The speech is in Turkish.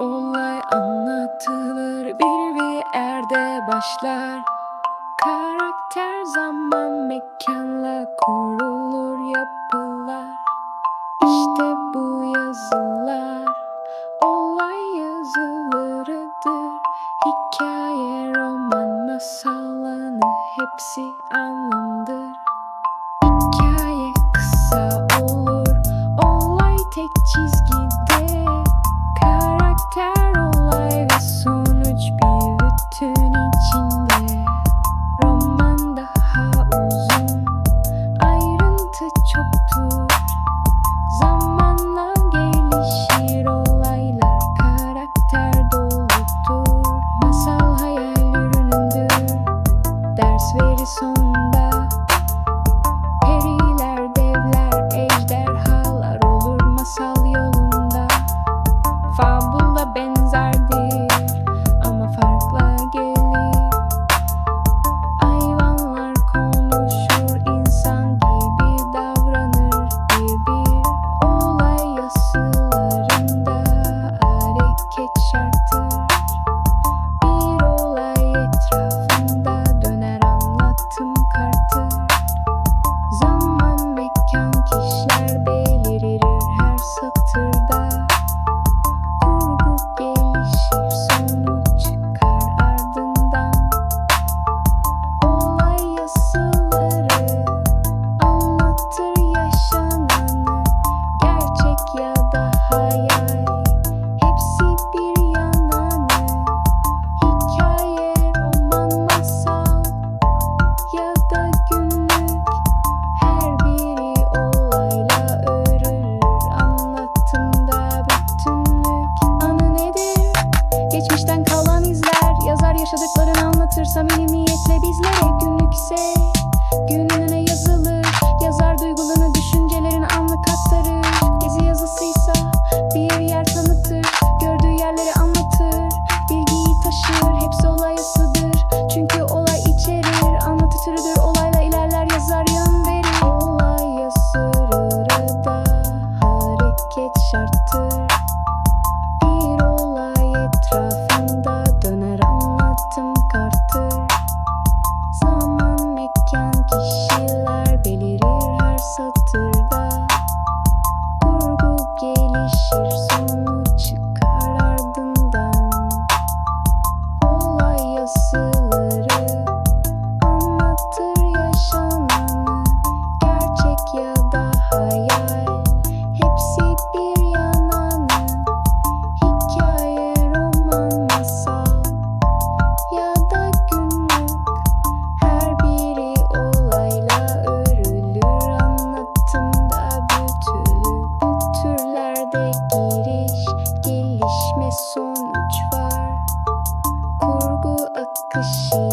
olay anlatılır. Bir bir yerde başlar. Karakter zaman mekanla kurulur yapılar. İşte bu yazılar. Olay yazılarıdır Hikaye roman masalını hepsi anlamdır. little 눈초월 골고 아크시. 그